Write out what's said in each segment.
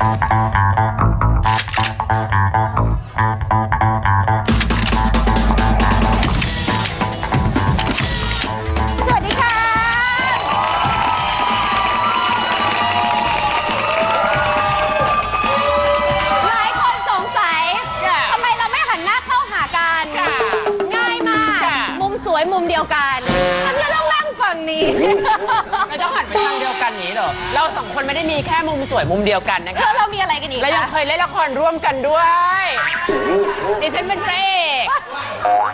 Thank you. เราจะหันไปทางเดียวกันอย่างนี้เหรอ เราสองคนไม่ได้มีแค่มุมสวยมุมเดียวกันนะแล้คะวเรามีอะไรกันอีกและยังคะเคยเล่นละครร่วมกันด้วยดิฉันเป็นพระเอก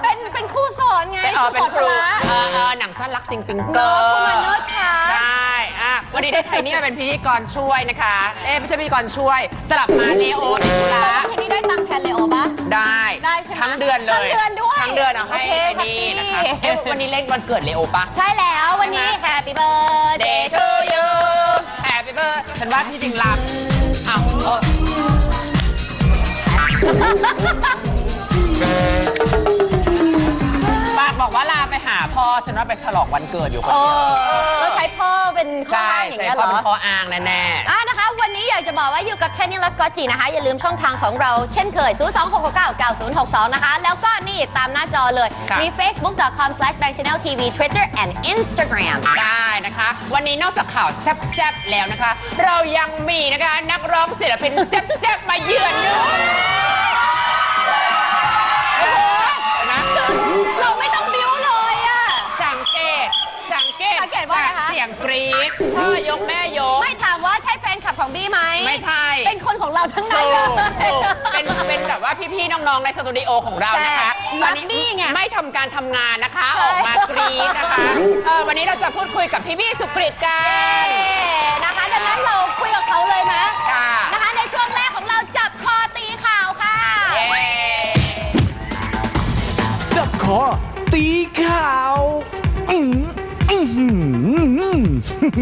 เป็นเป็นคู่สอนไงเป็นเออเป็นครูสอนพละเออเออหนังสั้นรักจริงปิงเนเกออะร์คุณมนุษย์ค่ะใช่อะวันนี้ได้ไทนี่มาเป็นพิธีกรช่วยนะคะ เอ๊ะไม่ใช่พิธีกรช่วย สลับมาเลโอติดธุระแล้วทีนี้ได้ตังค์แทนเลโอปะ ได้ ได้ใช่ไหมทั้งเดือนเลยทั้งเดือนด้วยทั้งเดือนเอาให้โอเคไทนี่นะคะแฮปปี้เอ๊ะวันนี้เล่นวันเกิดเลโอปะ ใช่แล้ววันนี้ Happy Birthday Day to you Happy birthday ฉันว่าที่จริงลำอ้าวเออปากบอกว่าลาไปหาพ่อ ฉันว่าไปฉลองวันเกิดอยู่คนเอเดียวอแล้วใช้พ่อ เป็นข้อใช่อ้างอย่างใช่เงี้ยเหพ่รออเป็นพ่ออ้างแน่อะนะคะ วันนี้อยากจะบอกว่าอยู่กับเทนนี่และก็จีนะคะ อย่าลืมช่องทางของเราเช่นเคย 0 2 6 6 9 9 0 6 2 นะคะ แล้วก็นี่ตามหน้าจอเลย ครับ มี facebook.com/bankchanneltv Twitter and Instagram ๆได้นะคะ วันนี้นอกจากข่าวแซ่บๆแล้วนะคะ เรายังมีนะคะนักร้องศิลปินแซ่บๆมาเยือนด้วย ว่าอะไรคะเสียงกรี๊ดพ่อยกแม่ยก ไม่ถามว่าใช่แฟนคลับของบี้ไหมไม่ใช่ เป็นคนของเราทั้งนั้นถูเลกยถูกเป็นเป็นแบบว่าพี่ๆน้องๆในสตูดิโอของเรานะคะแต่วันนี้รักบี้ไงไม่ทำการทำงานนะคะ ใช่ ออกมากรี๊ดนะคะเออวันนี้เราจะพูดคุยกับพี่บี้สุกฤตกันเอ๊ะนะคะดังนั้นเราคุยกับเขาเลยไหมค่ะนะคะ ในช่วงแรกของเราจับคอตีข่าวค่ะ เย้จับคอตีข่าวอืมอื้อหื อ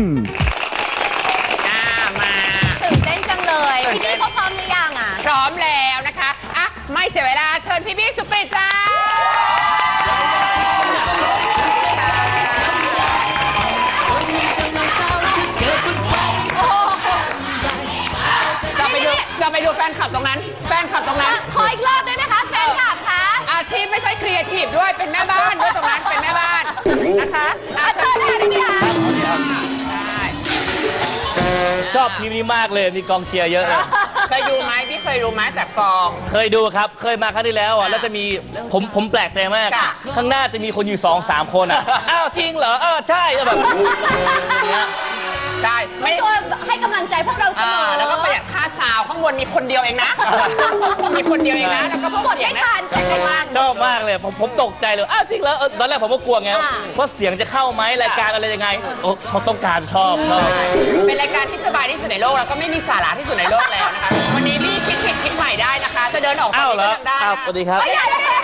อ่ามาตื่นเต้นจังเลยตื่นพี่เต้บี้นเขาพร้อมหรือยังอะ พร้อมแล้วนะคะอะไม่เสียเวลาเชิญพี่บี้สุกฤตจ้าโอ้โหจะไปดูจะไปดูแฟนคลับตรงนั้น แฟนคลับตรงนั้น ขออีกรอบได้ไหม อบทีมนี้มากเลยมีกองเชียร์เยอะเลย เคยดูไหมพี่เคยดูไหมแต่กอง เคยดูครับ เคยมาครั้งที่แล้วอะค่ะแล้วจะมีผมผมแปลกใจมาก ค่ะ ข้างหน้าจะมีคนอยู่สองสามคนอะ อ้าวจริงเหรอเออใช่แล้วแบบอย่างเงี้ยใช่ไม่ได้ตัวให้กำลังใจพวกเราเสอ่ามอ แล้วก็ป บนมีคนเดียวเองนะ มีคนเดียวเองนะ แล้วก็พวกกดเสียไม่งนะทันใช่ไหมคะชอบมากเลยผมผมตกใจเลยอ้าวจริงเหรอเออตอนแรกผมก็กลัวไงอ่า ว่าเสียงจะเข้าไหมรายการอะไรยังไงโอ้เขาต้องการชอบชอบเป็นรายการที่สบายที่สุดในโลกแล้วก็ไม่มีสาระที่สุดในโลกแล้วนะคะ วันนี้พี่คิดผิดคิดใหม่ได้นะคะ จะเดินออกอ้าวเหรอก็ยังได้อ้าวนะสวัสดีครับอย่าเลยอย่าเลย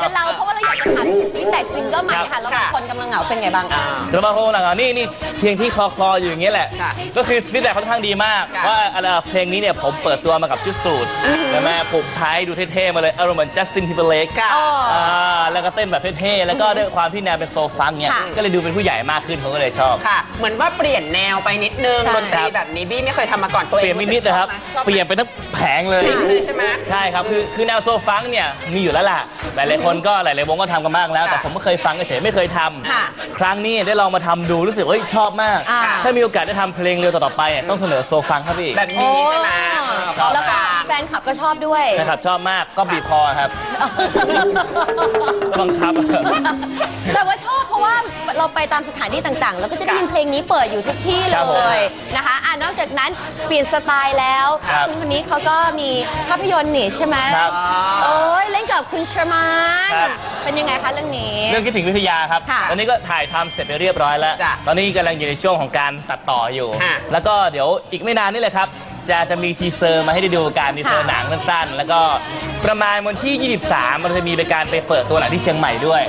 อยู่กับเราเพราะว่าเราอยากจะถามถึงฟีดแบ็กซิงเกิลใหม่ครัค่ะบแล้วคนกำลังเหงาเป็นไงบ้างคะ แล้วมาโพหลังอะนี่นี่เพลงที่คลอคลออยู่อย่างเงี้ยแหละ ค่ะก็คือฟีดแบ็กค่อนข้างดีมาก ค่ะ ว่าอะไรเพลงนี้เนี่ยผมเปิดตัวมากับชุดสูทใช่ไหมผูกไทยดูเท่ๆมาเลยอารมณ์เหมือนจัสตินทิเบเลก ค่ะอ๋ออ่าแล้วก็เต้นแบบเท่ๆ แล้วก็ด้วยความที่แนวเป็นโซฟังเนี่ย ค่ะ ก็เลยดูเป็นผู้ใหญ่มากขึ้นเขาก็เลยชอบ ค่ะ เหมือนว่าเปลี่ยนแนวไปนิดนึงใช่ ดนตรีแบบนี้บี้ไม่เคยทำมาก่อนตัวเองเปลี่ยนมินิดนะครับชอบไหมเปลี่ยนไปทั้งแผงเลยชอบไหมเลยใช่ไหม ใช่ครับ คือคือแนวโซฟังเนี่ย มีอยู่แล้วล่ะ หลายๆคนก็หลาย ๆ วงก็ทำกันมากแล้วค่ะแต่ผมไม่เคยฟังเฉยๆไม่เคยทค่ะำครั้งนี้ได้ลองมาทำดูรู้สึกว่าเฮ้ยชอบมาก อ่า ถ้ามีโอกาสได้ทำเพลงเร็วต่อๆไปอะต้องเสนอโซฟังครับพี่ แบบนี้ใช่ไหมโอ้แล้วก็ แฟนคลับก็ชอบด้วย นะครับชอบมากก็บีบคอครับบังคับ แต่ว่าชอบเพราะว่าเราไปตามสถานที่ต่างๆ แล้วก็จะได้ยินเพลงนี้เปิดอยู่ทุกที่คเลรับผมยนะคะอ่านอกจากนั้นเปลี่ยนสไตล์แล้วครับณคนนี้เขาก็มีภาพยนตร์นี่ใช่ไหมครับโอ้ยเล่นกับคุณเชอร์มานครับ เป็นยังไงคะเรื่องนี้ เรื่องคิดถึงวิทยาครับ ค่ะตอนนี้ก็ถ่ายทำเสร็จไปเรียบร้อยแล้ว จ้ะตอนนี้กำลังอยู่ในช่วงของการตัดต่ออยู่ ค่ะ แล้วก็เดี๋ยวอีกไม่นานนี่เลยครับ จะจะมีทีเซอร์มาให้ได้ดูการทีเซอร์ค่ะหนังสั้นๆ แล้วก็ประมาณวันที่ 23 มันจะมีไปการไปเปิดตัวหนังที่เชียงใหม่ด้วย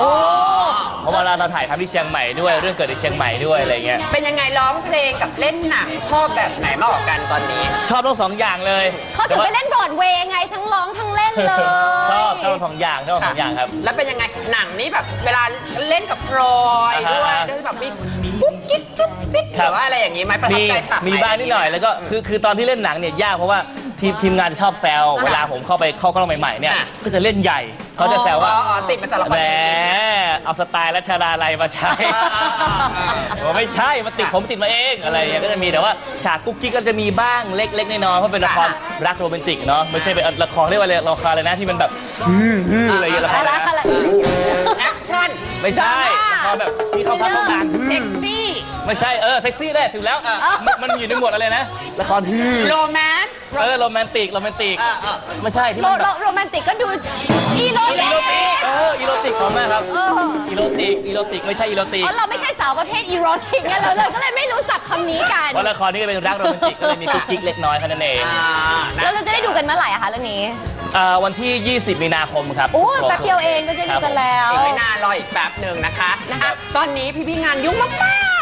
เพราะว่าเราเราถ่ายทำที่เชียงใหม่ด้วย เรื่องเกิดที่เชียงใหม่ด้วยอะไรเงี้ย เป็นยังไงร้องเพลงกับเล่นหนังชอบแบบไหนมากกว่ากันตอนนี้ ชอบทั้งสองอย่างเลยเขาถึงไปเล่นบรอดเวย์ไงทั้งร้องทั้งเล่นเลยชอบชอบทั้งสองอย่างชอบทั้งสองอย่างครับ แล้วเป็นยังไงหนังนี้แบบเวลาเล่นกับพลอยอ่าฮะด้วยด้วยแบบมีกุ๊กกิ๊กจุ๊บจิ๊บหครัรืบอว่าอะไรอย่างนี้ไหมประทับมีใจฉากไหนมีบ้างนิดหน่อยแล้วก็คือคือตอนที่เล่นหนังเนี่ยยากเพราะว่าทีมทีมงานจะชอบแซวอ่าเวลาผมเข้าไปเข้ากล้องใหม่ๆเนี่ยอะก็จะเล่นใหญ่เขาจะแซวว่าอ๋ออ๋อติดมาจากละครแหมเอาสไตล์และชาดาอะไรมาใช้ผมไม่ใช่มาติดผมติดมาเองอะไรอย่างเงี้ยก็จะมีแต่ว่าฉากกุ๊กกิ๊กก็จะมีบ้างเล็กๆน้อยๆเพราะเป็นละครรักโรแมนติกเนาะไม่ใช่เป็นละครเรียกว่าอะไรละครอะไรนะที่มันแบบฮือๆอะไรอย่างเงี้ยละคร อะไรอะไรอะไรนะแอคชั่นไม่ใช่ละครแบบที่เขาพักห้องน้ำเซ็กซี่ ไม่ใช่เออเซ็กซี่แหละถึงแล้วมันมันอยู่ในหมวดอะไรนะละครฮือโรแมนต์เออโรแมนติกโรแมนติกเออเออไม่ใช่ที่โรมันโรแบบโรแมนติกก็ดูอีโรอีติโรกติกเอออีโรติกของมากครับเอออีโรติกอีโรติกไม่ใช่อีโรติก อ๋อเราไม่ใช่สาวประเภทอีโรติกไงเราเลยก็เลยไม่รู้สับคำนี้กันเพราะละครนี้ก็เป็นรักโรแมนติกก็เลยมีกุ๊กกิ๊กเล็กน้อยแค่นั้นเองอ่านะแล้วเราจะได้ดูกันเมื่อไหร่อะคะเรื่องนี้ อ่าวันที่ 20 มีนาคมครับโอ้แป๊บเดียวเองก็จะดูกันแล้วอีกไม่นานรออีกแป๊บหนึ่งนะคะนะคะอะตอนนี้พี่พี่ๆงานยุ่งมา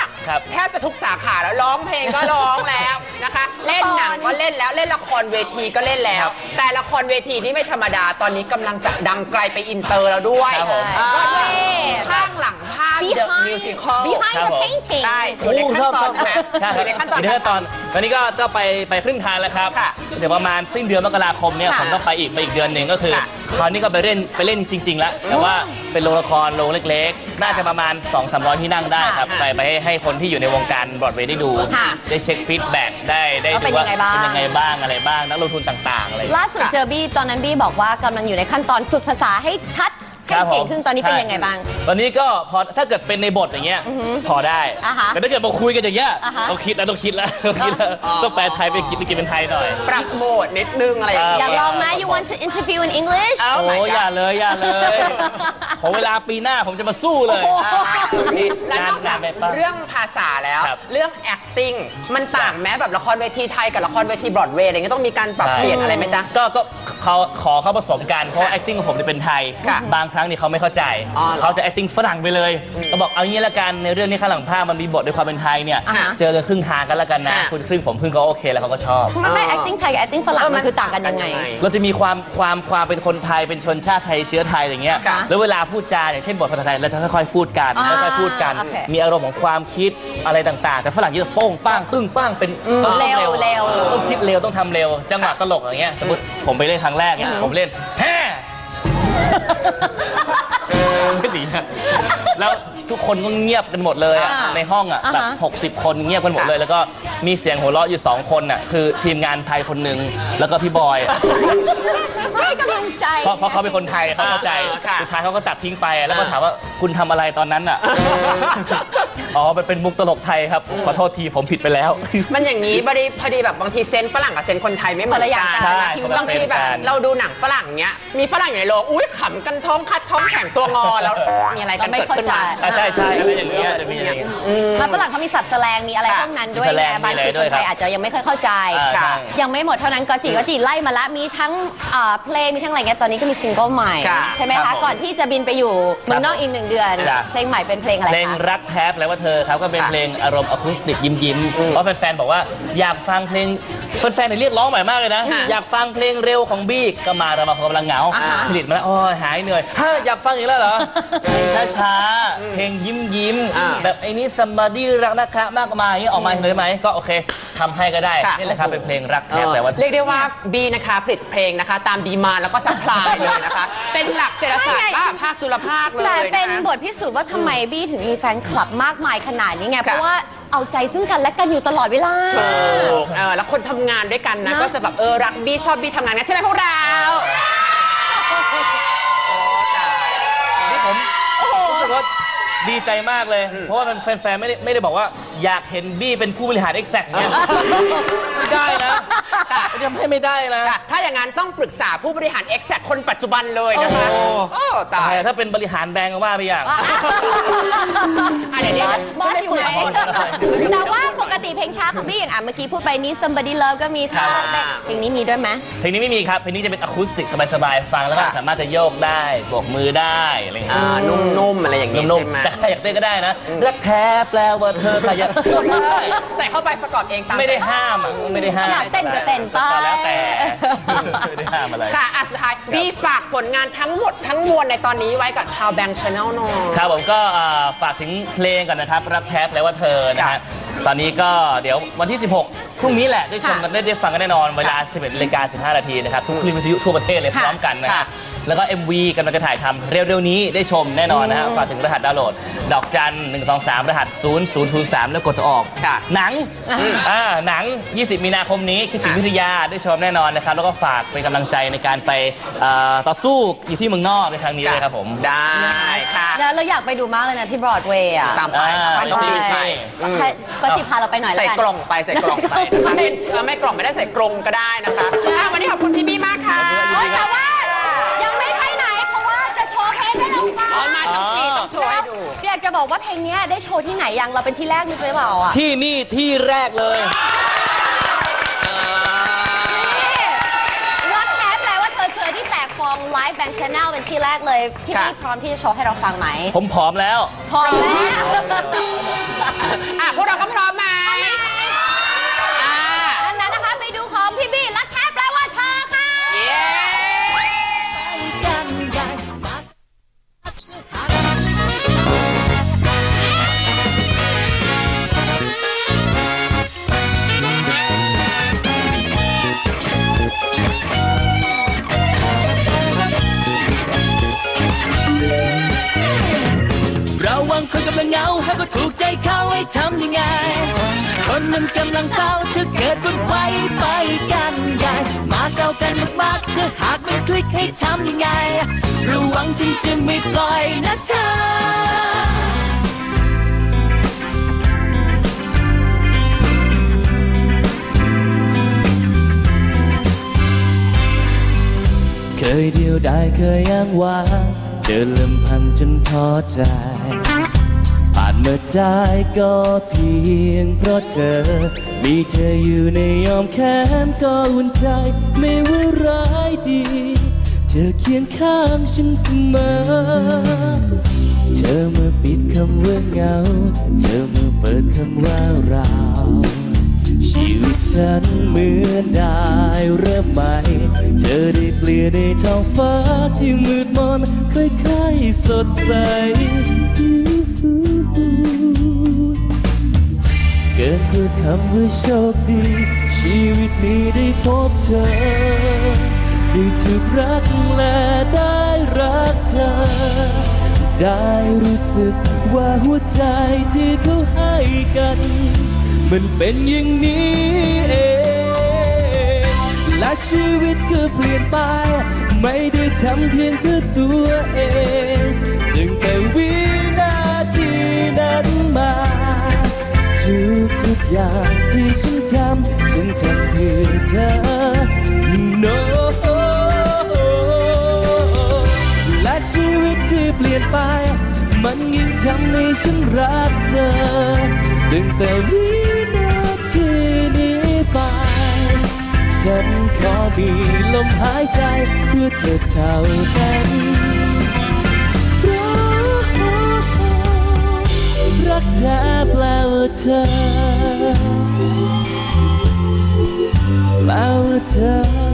กครับๆแทบจะทุกสาขาแล้วร้องเพลงก็ร้องแล้วนะคะ เล่นหนังก็เล่นแล้วเล่นละครเวทีก็เล่นแล้ว แต่ละครเวทีนี่ไม่ธรรมดาตอนนี้กำลังจะดังไกลไปอินเตอร์แล้วด้วยครับผมอ่า Broadway ข้างหลัง ภาพ The behind Musical behind ครับ the ผม painting ใช่อยู่โอ้ในชขั้อนบตชออนบใช่ไหมใช่อครับยู่ในขั้นตอน อยู่ในขั้นตอนตอนนี้ก็ก็ไปไปครึ่งทางแล้วครับ ค่ะเดี๋ยวประมาณสิ้นเดือนมกราคมเนี่ยค่ะผมต้องไปอีกไปอีกเดือนหนึ่งก็คือ ค่ะคราวนี้ก็ไปเล่นไปเล่นจริง ๆ แล้ว แต่ว่าเป็นโรงละครโรงเล็กๆ น่าจะประมาณ 2 3 0 0 ที่นั่งได้ครับ ค่ะไปไปให้ให้คนที่อยู่ในวงการบรอดเวย์ได้ดู ค่ะได้เช็คฟีดแบ็กได้ได้ว่าเป็ดูนว่ายังไงบ้าง เป็นยังไงบ้างอะไรบ้างนักลงทุนต่างๆอะไรอย่างเงี้ย ล่าสุดเจอบี้ตอนนั้นบี้บอกว่ากำลังอยู่ในขั้นตอนฝึกภาษาให้ชัด ให้ครับเก่งผมขึ้นตอนนี้เป็นใช่ยังไงบ้าง ตอนนี้ก็พอถ้าเกิดเป็นในบทอย่างเงี้ยอือหือพอได้อ่าฮะแต่ถ้าเกิดมาคุยกันอย่างเงี้ยอ่าฮะต้องคิดแล้วต้องคิดแล้วต้องคิดแล้วอ๋อต้องแปลไทยไปคิดไปกินเป็นไทยหน่อย ปรับโหมดนิดนึงอะไรอย่างคเงี้รับอยากลองไหม you want to interview in English เอ้าโอ้อย่าเลยอย่าเลยขอเวลาปีหน้าผมจะมาสู้เลยโอ้โหแล้วนอกจากงานไปป่ะเรื่องภาษาแล้วครับเรื่อง acting มันต่างแม้แบบละครเวทีไทยกับละครเวทีบรอดเวย์อะไรเงี้ยต้องมีการปรับเปลี่ยนอะไรไหมจ๊ะก็ก็เขาขอเขาผสมกันเพราะว่า acting ของผมจะเป็นไทยค่ะบางครั้งนี่เขาไม่เข้าใจ อ๋อเหรอเขาจะ acting ฝรั่งไปเลยก็บอกเอางี้ละกันในเรื่องนี้ข้างหลังภาพมันมีบทด้วยความเป็นไทยเนี่ยอ่าฮะเจอกันครึ่งทางกันแล้วกันนะอ่า คุณครึ่งผมครึ่งก็โอเคแล้วเขาก็ชอบไม่ไม่ acting ไทยกับ acting ฝรั่งมันคือต่างกันยังไง เราจะมีความความความเป็นคนไทยเป็นชนชาติไทยเชื้อไทยอย่างเงี้ย ค่ะแล้วเวลาพูดจาอย่างเช่นบทภาษาไทยเราจะค่อยๆพูดกันอ่าค่อยๆพูดกัน โอเคมีอารมณ์ของความคิดอะไรต่างๆ แต่ฝรั่งจะโป้งป้างตึ้งป้างเป็นอืมต้องเร็วเร็วต้องคิดเร็วต้องทำเร็ว จังหวะตลกอย่างเงี้ยสมมติผมไปเล่นครั้งแรกเนี่ยอืมผมเล่นแฮ่ ไม่ดีนะ แล้วทุกคนก็เงียบกันหมดเลยอะอ่าในห้องอะอ่าแบบฮะ60 คนเงียบกันหมดเลย แล้วก็มีเสียงหัวเราะอยู่สองคนน่ะคือทีมงานไทยคนหนึ่งแล้วก็พี่บอยอะให้กำลังใจ เพราะเพราะเขาเป็นคนไทยเขาเข้าใจอ่าค่ะ สุดท้ายเขาก็ตัดทิ้งไปแล้วก็ถามว่าคุณทำอะไรตอนนั้นอะอ๋อมันเป็นมุกตลกไทยครับขอโทษทีผมผิดไปแล้ว มันอย่างนี้พอดีพอดีแบบบางทีเซนส์ฝรั่งกับเซนส์คนไทยไม่เหมือนคนละอกัย่างนกันใช่นะคนละบางทีแบบเซนส์กัน เราดูหนังฝรั่งเนี้ยมีฝรั่งอยู่ในโรงอุ้ยขำกันท้องคัดท้องแข็งตัวงอแล้วมีอะไรกันเราไม่เกิดขึ้นมาเข้าใจอะใช่ใช่อะไรอย่างเงี้ยจะมีอะไรอย่างเงี้ย มันฝรั่งเขามีสับแสลงมีอะไรพวกนั้นด้วยมีแสลไงงบางทีมีอะไรด้ควยนไทยครับอาจจะยังไม่ค่อยเข้าใจอ่าค่ะใช่ ยังไม่หมดเท่านั้นก็จีก็จีไล่มาละมีทั้งเอ่อเพลงมีทั้งอะไรเงี้ยตอนนี้ก็มีซิงเกิลใหม่ค่ะ ใช่ไหมครัคะบผมก่อนที่จะบินไปอยู่เมืองนอกอีกหนึ่งเดือน จ้ะ เพลงใหม่เป็นเพลงอะไรเพลงคะรักแท้แปลว่าเธอครับก็เป็นค่ะเพลงอารมณ์อะคูสติกยิ้มยิ้มๆเพราะแฟนๆบอกว่าอยากฟังเพลงแฟนๆเนี่ยเรียกร้องใหม่มากเลยนะ ค่ะอยากฟังเพลงเร็วของบี้ก็มาเรามาพอกำลังเหงาอ่าฮะผลิตมาแล้วโอ้ยหายเหนื่อยฮะอยากฟังอีกแล้วเหรอ ช้าเพลงยิ้มยิ้มๆอ่าแบบไอ้นี้ซัมบาดี้รักนะคะมากมายอย่างนี้ออกมาเลยไหมก็โอเคทำให้ก็ได้ค่ะนี่แหละครับเป็นเพลงรักแท้แปลว่าเรียกได้ว่าบีนะคะผลิตเพลงนะคะ ตามดีมานแล้วก็ซัพพลายเลยนะคะ เป็นหลักเศรษฐศาสตร์บ้าภาคจุลภาคเลยแต่เป็นนะคะบทพิสูจน์ว่าทำไมบี้ถึงมีแฟนคลับมากมายขนาดนี้ไงค่ะเพราะว่าเอาใจซึ่งกันและกันอยู่ตลอดเวลาถูกเออแล้วคนทำงานด้วยกันนะนะ ก็จะแบบเออรักบี้ชอบบี้ทำงานนะใช่ไหมพวกเรา กว่าดีใจมากเลย เพราะว่ามันแฟนๆไม่ได้ไม่ได้บอกว่าอยากเห็นบี้เป็นผู้บริหารเอ็กแซกเนี่ยไม่ได้นะมันจะำให้ไม่ได้นะ ค่ะถ้าอย่างนั้นต้องปรึกษาผู้บริหาร e x a c t คนปัจจุบันเลยนะคะโอ้ โอ้ตายแต่ถ้าเป็นบริหารแบงก์ก็ว่าไปอย่าง อะเดี๋ยวเดี๋ยวบอสอยู่ไหนแต่ว่าปก ติเพลงช้าของพี่อย่างอะเมื่อกี้พูดไปนี้ somebody love ก็มีท่าครับเต้นเพลงนี้มีด้วยไหมเพลงนี้ไม่มีครับ เพลงนี้จะเป็นอะคูสติกสบายๆ ฟังแล้วก็ค่ะสามารถจะโยกได้โบกมือได้อะไรอย่างเงี้อ่ายนุ่มๆ อะไรอย่างนี้นุ่มใช่ไหมๆแต่ใครอยากเต้นก็ได้นะรักแท้แปลว่าเธอใครอยากเต้นก็ได้ใส่เข้าไปประกอบเองตามไม่ได้ห้ามอะไม่ได้ห้ามอยากเต้นก็เต้นไปแล้วแต่ไม่ได้ห้ามอะไร ค่ะอะสุดท้ายบีฝากผลงานทั้งหมดทั้งมวลในตอนนี้ไว้กับชาวแบงค์ชาแนลหน่อย ครับผมก็อ่าฝากถึงเพลงก่อนนะครับ รักแท้แปลว่าเธอนะจ้ะฮะ ตอนนี้ก็เดี๋ยววันที่ 16 รุ่งนี้แหละได้ชมกันได้ได้ฟังกันแน่นอนเวลา 11นาฬิกา15 นาทีนะครับทุกคลื่นวิทยุทั่วประเทศเลยพค่ะร้อมกันนะค่ะฮะแล้วก็ MV กำลังจะถ่ายทำเร็วๆนี้ได้ชมแน่นอนนะฮะฝากถึงรหัสดาวน์โหลด ดอกจัน 1 2 3 รหัส 0003 แล้วกดออกค่ะหนังอ่าหนัง 20 มีนาคมนี้คิดถึงวิทยาได้ชมแน่นอนนะครับแล้วก็ฝากเป็นกำลังใจในการไปเอ่อต่อสู้อยู่ที่เมืองนอกในครั้งนี้เลยครับผมได้ค่ะแล้วเราอยากไปดูมากเลยนะที่บรอดเวย์อะตามไปอ่าตามไปไปสิใส่ให้ก็จิพาเราไปหน่อยแล้วใส่กันกล่องไปใส่กล่องไปนะคะไม่เอ่อไม่กล่องไม่ได้ใส่กรงก็ได้นะคะอะวันนี้ขอบคุณพี่บี้มากค่ะโอ๊ยแต่ว่ายังไม่ไปไหน เพราะว่าจะโชว์เพลงให้เราฟังอ๋อมาทั้งทีต้องโชว์ให้ดูอยากจะบอกว่าเพลงเนี้ยได้โชว์ที่ไหนยังเราเป็นที่แรกหรือเปล่าอะที่นี่ที่แรกเลย รักแท้แปลว่าเธอเธอที่แตกฟองไลฟ์แบงค์ชาแนลเป็นที่แรกเลยพี่ค่ะพี่พร้อมที่จะโชว์ให้เราฟังไหมผมผอมแล้ว พร้อมแล้ว อะพวกเราก็พร้อมไหม คนมันกำลังเศร้าถ้าเกิดวุ่นวายไปกันใหญ่มาเศร้ากันมากๆถ้าหากมันคลิกให้ทำยังไง ระวังฉันจะไม่ปล่อยนะเธอเคยเดียวได้เคยอ้างว้างเดินลำพังจนท้อใจ ผ่านมาได้ก็เพียงเพราะเธอ มีเธออยู่ในอ้อมแขนก็อุ่นใจ ไม่ว่าร้ายดี เธอเคียงข้างฉันเสมอ เธอมาปิดคำว่าเหงา เธอมาเปิดคำว่าเราชีวิตฉันเหมือนได้เริ่มใหม่ เธอได้เปลี่ยนในท้องฟ้าที่มืดมนค่อยๆสดใส คำว่าโชคดี ชีวิตนี้ได้พบเธอ ได้ถูกรักและได้รักเธอ ได้รู้สึกว่าหัวใจที่เขาให้กัน มันเป็นอย่างนี้เองและชีวิตก็เปลี่ยนไป ไม่ได้ทำเพียงแค่ตัวเอง ทำให้ฉันรักเธอตั้งแต่วินาทีนี้ไป ฉันขอมีลมหายใจเพื่อเธอเท่านั้นรักแท้แปลว่าเธอแปลว่าเธอ